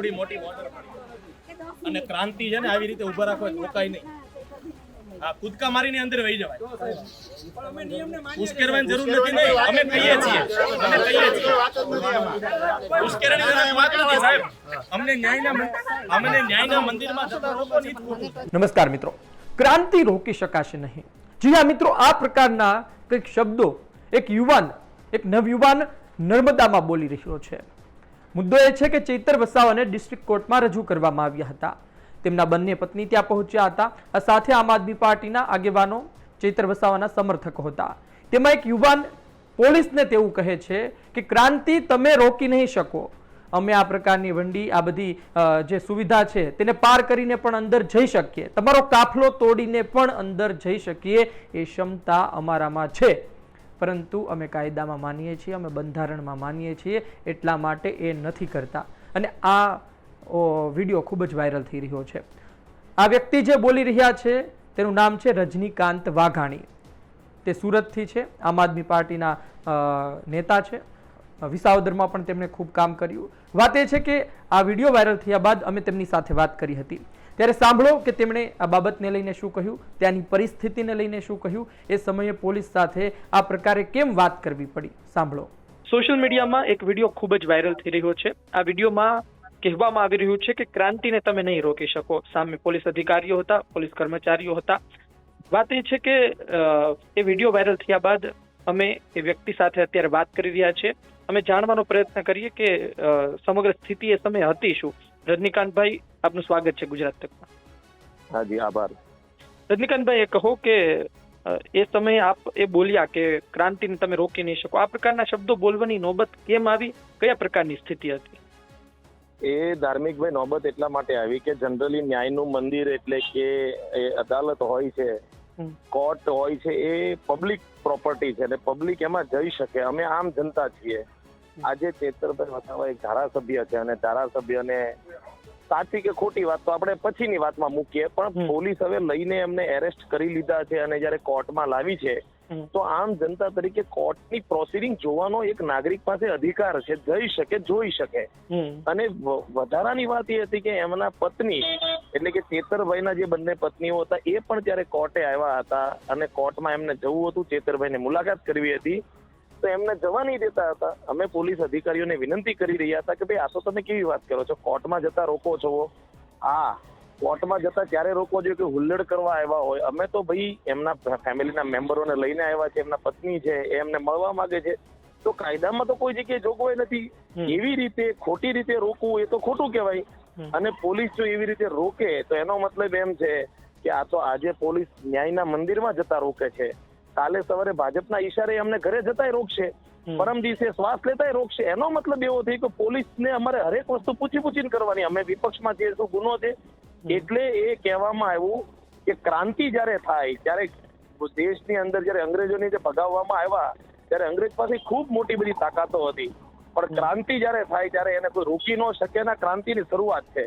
આવડી મોટી વોટર અને ક્રાંતિ છે ને આવી રીતે ઊભા રાખવા રોકાય નહીં. હા, કૂદકા મારીને અંદર વહી જવાય. ઉશ્કેરવાની જરૂર નથી, નહીં. અમે કહીએ છીએ. અમે કહીએ છીએ. ઉશ્કેરણી જરૂર વાત નથી સાહેબ. અમને ન્યાયના અમને ન્યાયના મંદિરમાં જતા લોકો નમસ્કાર, મિત્રો. ક્રાંતિ રોકી શકાશે નહીં. જી હા, મિત્રો, આ પ્રકારના કંઈક શબ્દો એક યુવાન, એક નવયુવાન નર્મદામાં બોલી રહ્યો છે. મુદ્દો એ છે કે ચૈતર વસાવાને ડિસ્ટ્રિક્ટ કોર્ટમાં રજૂ કરવામાં આવ્યા હતા. તેમના બંને પત્ની ત્યાં પહોંચ્યા હતા. સાથે આમ આદમી પાર્ટીના આગેવાનો ચૈતર વસાવાના સમર્થકો હતા. તેમાં એક યુવાન પોલીસને તેવું કહે છે કે, ક્રાંતિ તમે રોકી નહીં શકો. અમે આ પ્રકારની વંડી, આ બધી જે સુવિધા છે તેને પાર કરીને પણ અંદર જઈ શકીએ. તમારો કાફલો તોડીને પણ અંદર જઈ શકીએ. એ ક્ષમતા અમારામાં છે. પરંતુ અમે કાયદામાં માનીએ છીએ, અમે બંધારણમાં માનીએ છીએ, એટલા માટે એ નથી કરતા. અને આ વીડિયો ખૂબ જ વાયરલ થઈ રહ્યો છે. આ વ્યક્તિ જે બોલી રહ્યા છે, તેનું નામ છે રજનીકાંત વાઘાણી. તે સુરતથી છે, આમ આદમી પાર્ટીના નેતા છે. વિસાવદરમાં પણ તેમણે ખૂબ કામ કર્યું. વાત એ છે કે આ વીડિયો વાયરલ થયા બાદ અમે તેમની સાથે વાત કરી હતી. ત્યારે સાંભળો કે તેમણે આ બાબતને લઈને શું કહ્યું, ત્યાંની પરિસ્થિતિને લઈને શું કહ્યું, એ સમયે પોલીસ સાથે આ પ્રકારે કેમ વાત કરવી પડી? સાંભળો. સોશિયલ મીડિયામાં એક વીડિયો ખૂબ જ વાયરલ થઈ રહ્યો છે. આ વિડીયોમાં કહેવામાં આવી રહ્યું છે કે ક્રાંતિને તમે નહીં રોકી શકો. સામે પોલીસ અધિકારીઓ હતા, પોલીસ કર્મચારીઓ હતા. વાત એ છે કે એ વીડિયો વાયરલ થયા બાદ અમે એ વ્યક્તિ સાથે અત્યારે વાત કરી રહ્યા છીએ. અમે જાણવાનો પ્રયત્ન કરીએ કે સમગ્ર સ્થિતિ એ સમયે હતી શું? રજનીકાંતભાઈ આપનું સ્વાગત છે ગુજરાત તકમાં. હાજી આભાર. રજનીકાંતભાઈ એ કહો કે એ સમયે આપ એ બોલ્યા કે ક્રાંતિને તમે રોકી નહીં શકો. આ પ્રકારના શબ્દો બોલવાની નોબત કેમ આવી? કયા પ્રકારની સ્થિતિ હતી? એ ધાર્મિકભાઈ નોબત એટલા માટે આવી કે જનરલી ન્યાયનું મંદિર એટલે કે એ અદાલત હોય છે. કોર્ટ હોય છે એ પબ્લિક પ્રોપર્ટી છે અને પબ્લિક એમાં જઈ શકે. અમે આમ જનતા છીએ. આજે ચેતરભાઈ વસાવા એક ધારાસભ્ય છે અને ધારાસભ્યને સાચી કે ખોટી વાત તો આપણે પછીની વાતમાં મૂકીએ પણ પોલીસ હવે લઈને એમને એરેસ્ટ કરી લીધા છે અને જયારે કોર્ટમાં લાવી છે તો આમ જનતા તરીકે કોર્ટની પ્રોસિડિંગ જોવાનો એક નાગરિક પાસે અધિકાર છે જઈ શકે જોઈ શકે. અને વધારાની વાત એ હતી કે એમના પત્ની એટલે કે ચેતરભાઈના જે બંને પત્નીઓ હતા એ પણ ત્યારે કોર્ટે આવ્યા હતા અને કોર્ટમાં એમને જવું હતું. ચેતરભાઈને મુલાકાત કરવી હતી. તો એમને જવા નહીં દેતા હતા. અમે પોલીસ અધિકારીઓને વિનંતી કરી રહ્યા હતા કે ભાઈ આ તો તમે કેવી વાત કરો છો? કોર્ટમાં જતા રોકો છો? આ કોર્ટમાં જતા ત્યારે રોકવો જોઈએ કે હુલ્લડ કરવા આવ્યા હોય? અમે તો ભાઈ એમના ફેમિલીના મેમ્બરોને લઈને આવ્યા છે એમના પત્ની છે એ એમને મળવા માંગે છે. તો કાયદામાં તો કોઈ જગ્યાએ જોગવાઈ નથી. એવી રીતે ખોટી રીતે રોકવું એ તો ખોટું કહેવાય. અને પોલીસ જો એવી રીતે રોકે તો એનો મતલબ એમ છે કે આ તો આજે પોલીસ ન્યાયના મંદિરમાં જતા રોકે છે. કાલે સવારે ભાજપના ઈશારે અમને ઘરે જતાય રોકશે પરમ દિવસે શ્વાસ લેતાય રોકશે. એનો મતલબ એવો થઈ કે પોલીસને અમારે હરેક વસ્તુ પૂછી પૂછીને કરવાની. અમે વિપક્ષમાં જે શું ગુનો છે એટલે એ કહેવામાં આવ્યું કે ક્રાંતિ જ્યારે થાય ત્યારે દેશની અંદર જ્યારે અંગ્રેજોને જે ભગાવવામાં આવ્યા ત્યારે અંગ્રેજ પાસે ખૂબ મોટી બધી તાકાતો હતી. પણ ક્રાંતિ જ્યારે થાય ત્યારે એને કોઈ રોકી ન શકે ના ક્રાંતિની શરૂઆત છે.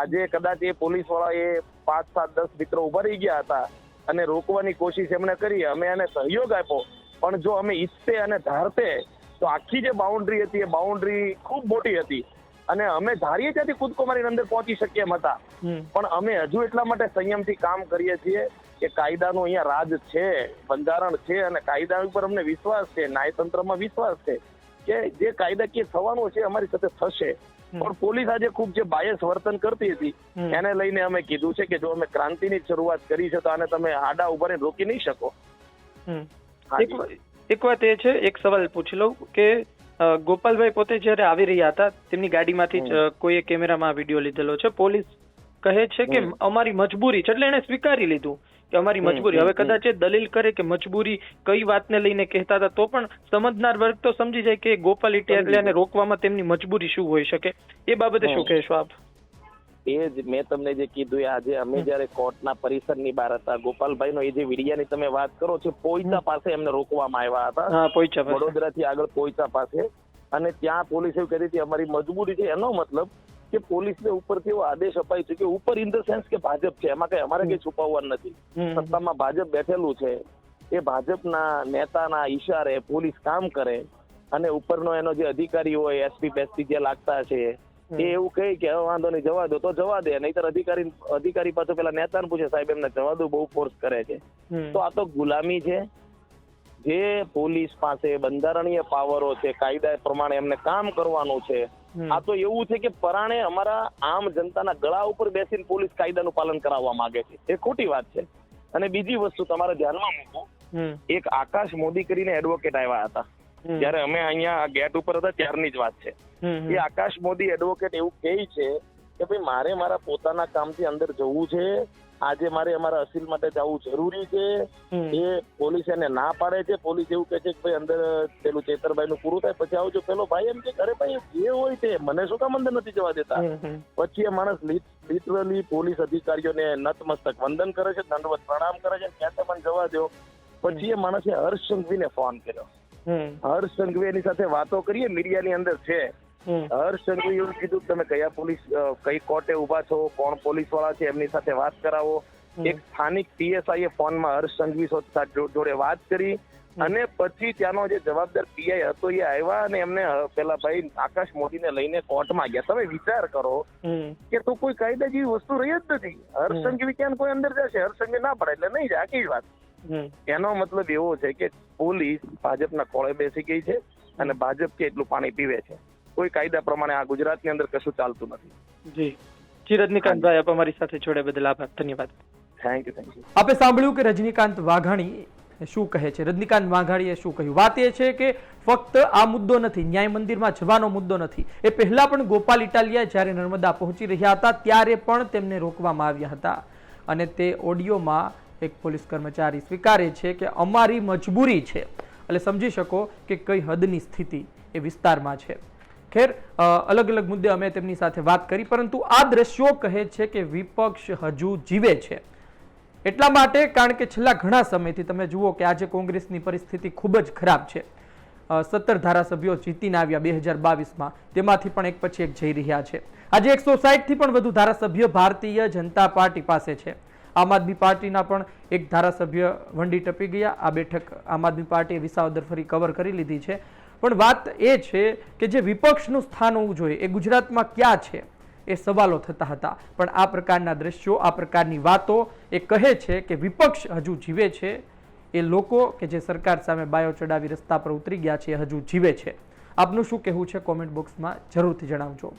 આજે કદાચ એ પોલીસવાળા એ પાંચ સાત દસ મિત્રો ઊભા રહી ગયા હતા અને રોકવાની કોશિશ એમણે કરી અમે એને સહયોગ આપ્યો. પણ જો અમે ઈચ્છતે અને ધારતે તો આખી જે બાઉન્ડ્રી હતી એ બાઉન્ડ્રી ખૂબ મોટી હતી. અને અમે ધારીએ ત્યાંથી કૂદકો મારી અંદર પહોંચી શકીએ એમ હતા. પણ અમે હજુ એટલા માટે સંયમથી કામ કરીએ છીએ કે કાયદાનું અહીંયા રાજ છે બંધારણ છે અને કાયદા ઉપર અમને વિશ્વાસ છે ન્યાયતંત્રમાં વિશ્વાસ છે કે જે કાયદાકીય થવાનું છે અમારી સાથે થશે. પણ પોલીસ આજે ખૂબ જે બાયસ વર્તન કરતી હતી એને લઈને અમે કીધું છે કે જો અમે ક્રાંતિની શરૂઆત કરી છે તો આને તમે આડા ઊભા રોકી નહીં શકો. એક વાત એ છે એક સવાલ પૂછી લઉં કે ગોપાલભાઈ પોતે જ્યારે આવી રહ્યા હતા તેમની ગાડીમાંથી કોઈએ કેમેરામાં વીડિયો લીધેલો છે. પોલીસ કહે છે કે અમારી મજબૂરી છે એટલે એને સ્વીકારી લીધું. કે અમારી મજબૂરી. હવે કદાચ એ દલીલ કરે કે મજબૂરી કઈ વાતને લઈને કહેતા હતા તો પણ સમજનાર વર્ગ તો સમજી જાય કે ગોપાલ ઇટિયાને રોકવામાં તેમની મજબૂરી શું હોઈ શકે. એ બાબતે શું કહેશો આપ? એ જ મેં તમને જે કીધું આજે અમે. જયારે કોર્ટના પરિસરની બહાર હતા ગોપાલભાઈ નો એ જે વિડિયાની તમે વાત કરો છો પોઈચા પાસે એમને રોકવામાં આવ્યા હતા. વડોદરા થી વડોદરાથી આગળ પોઈચા પાસે. અને ત્યાં પોલીસે કરી કહી હતી અમારી મજબૂરી છે એનો મતલબ કે પોલીસને ઉપરથી એવો આદેશ અપાય છે કે ઉપર ઇન ધ સેન્સ કે ભાજપ છે. એમાં કઈ અમારે કઈ છુપાવવાનું નથી. સત્તામાં ભાજપ બેઠેલું છે. એ ભાજપના નેતાના ઈશારે પોલીસ કામ કરે અને ઉપરનો એનો જે અધિકારી હોય એસપી બેસપી જે લાગતા છે એ એવું કહે કે હવે વાંધો નહીં જવા દો. તો જવા દે. નહીતર અધિકારી અધિકારી પાછો પેલા નેતાને પૂછે સાહેબ એમને જવા દો બહુ ફોર્સ કરે છે. તો આ તો ગુલામી છે. જે પોલીસ પાસે બંધારણીય પાવરો છે કાયદા પ્રમાણે એમને કામ કરવાનું છે. આ તો એવું છે કે પરાણે અમારા આમ જનતાના ગળા ઉપર બેસીને પોલીસ કાયદાનું પાલન કરાવવા માંગે છે. એ ખોટી વાત છે. અને બીજી વસ્તુ તમારે ધ્યાનમાં મૂકો એક આકાશ મોદી કરીને એડવોકેટ આવ્યા હતા. જ્યારે અમે અહીંયા ગેટ ઉપર હતા ત્યારની જ વાત છે. એ આકાશ મોદી એડવોકેટ એવું કહે છે કે ભાઈ મારે મારા પોતાના કામથી અંદર જવું છે. આજે મારે અમારા અસીલ માટે જવું જરૂરી છે. એ પોલીસ એને ના પાડે છે. પોલીસ એવું કહે છે કે ભાઈ અંદર પેલું ચેતરભાઈ નું પૂરું થાય પછી આવજો પેલો ભાઈ એમ કે અરે ભાઈ જે હોય તે. મને શું કામ અંદર નથી જવા દેતા. પછી એ માણસ લિટરલી પોલીસ અધિકારીઓને નતમસ્તક વંદન કરે છે દંડવત પ્રણામ કરે છે ક્યાં તે મને જવા દો પછી એ માણસે હર્ષ સંઘવીને ફોન કર્યો. હર્ષ સંઘવી એની સાથે વાતો કરીએ મીડિયાની અંદર છે. હર્ષ સંઘવી એવું કીધું તમે કયા પોલીસ કઈ કોર્ટે ઊભા છો કોણ પોલીસવાળા છે એમની સાથે વાત કરાવો. એક સ્થાનિક પીએસઆઈ એ ફોનમાં હર્ષ સંઘવી જોડે વાત કરી અને પછી ત્યાંનો જે જવાબદાર પીઆઈ હતો એ આવ્યા અને એમને પેલા ભાઈ આકાશ મોદીને લઈને કોર્ટમાં ગયા. તમે વિચાર કરો કે તો કોઈ કાયદા જેવી વસ્તુ રહી જ નથી. હર્ષ. સંઘવી ક્યાં કોઈ અંદર જશે? હર્ષ સંઘવી ના પડે એટલે નહીં જાય. આખી વાત. એનો મતલબ એવો છે કે પોલીસ ભાજપના કોળે બેસી ગઈ છે અને ભાજપ કે એટલું પાણી પીવે છે. કોઈ કાયદા પ્રમાણે આ ગુજરાતની અંદર કશું ચાલતું નથી. જી. જી રજનીકાંતભાઈ આપ અમારી સાથે જોડે બદલ આભાર. ધન્યવાદ. થેન્ક યુ થેન્ક યુ આપે સાંભળ્યું કે રજનીકાંત વાઘાણી શું કહે છે? રજનીકાંત વાઘાણીએ શું કહ્યું? વાત એ છે કે ફક્ત આ મુદ્દો નથી ન્યાય મંદિરમાં જવાનો મુદ્દો નથી. એ પહેલા પણ ગોપાલ ઇટાલિયા જ્યારે નર્મદા પહોંચી રહ્યા હતા ત્યારે પણ તેમને રોકવામાં આવ્યા હતા. અને તે ઓડિયોમાં એક પોલીસ કર્મચારી સ્વીકારે છે કે અમારી મજબૂરી છે. એટલે સમજી શકો કે કઈ હદની સ્થિતિ એ વિસ્તારમાં છે. ખેર અલગ અલગ મુદ્દે અમે તેમની સાથે વાત કરી, પરંતુ આ દ્રશ્યો કહે છે કે વિપક્ષ હજુ જીવે છે. એટલા માટે કારણ કે છેલ્લા ઘણા સમયથી તમે જુઓ કે આજે કોંગ્રેસની પરિસ્થિતિ ખૂબ જ ખરાબ છે. સત્તર ધારાસભ્યો જીતીને આવ્યા બે હજાર બાવીસમાં, તેમાંથી પણ એક પછી એક જઈ રહ્યા છે. આજે એકસો સાહીઠથી પણ વધુ ધારાસભ્ય ભારતીય જનતા પાર્ટી પાસે છે. આમ આદમી પાર્ટીના પણ એક ધારાસભ્ય વંડી ટપી ગયા. આ બેઠક આમ આદમી પાર્ટીએ વિસાવદર ફરી કવર કરી લીધી છે. પણ વાત એ છે કે જે વિપક્ષનું સ્થાન હોવું જોઈએ, એ ગુજરાતમાં ક્યાં છે, એ સવાલો થતા હતા. પણ આ પ્રકારના દ્રશ્યો, આ પ્રકારની વાતો એ કહે છે કે વિપક્ષ હજુ જીવે છે. એ લોકો કે જે સરકાર સામે બાયો ચડાવી રસ્તા પર ઉતરી ગયા છે, એ હજુ જીવે છે. આપનું શું કહેવું છે કોમેન્ટ બોક્સમાં જરૂરથી જણાવજો.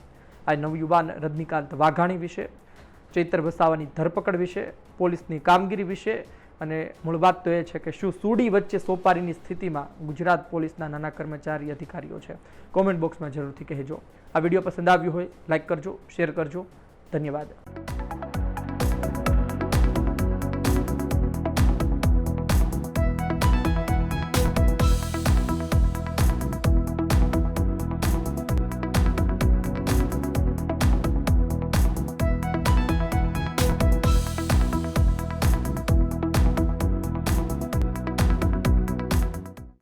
આ નવયુવાન રજનીકાંત વાઘાણી વિશે, ચૈત્ર વસાવાની ધરપકડ વિશે, પોલીસની કામગીરી વિશે અને મૂળ વાત તો એ છે કે શું સુડી વચ્ચે સોપારીની સ્થિતિમાં ગુજરાત પોલીસના નાના કર્મચારી અધિકારીઓ છે. કોમેન્ટ બોક્સમાં જરૂરથી કહેજો. આ વીડિયો પસંદ આવ્યો હોય લાઇક કરજો શેર કરજો. ધન્યવાદ.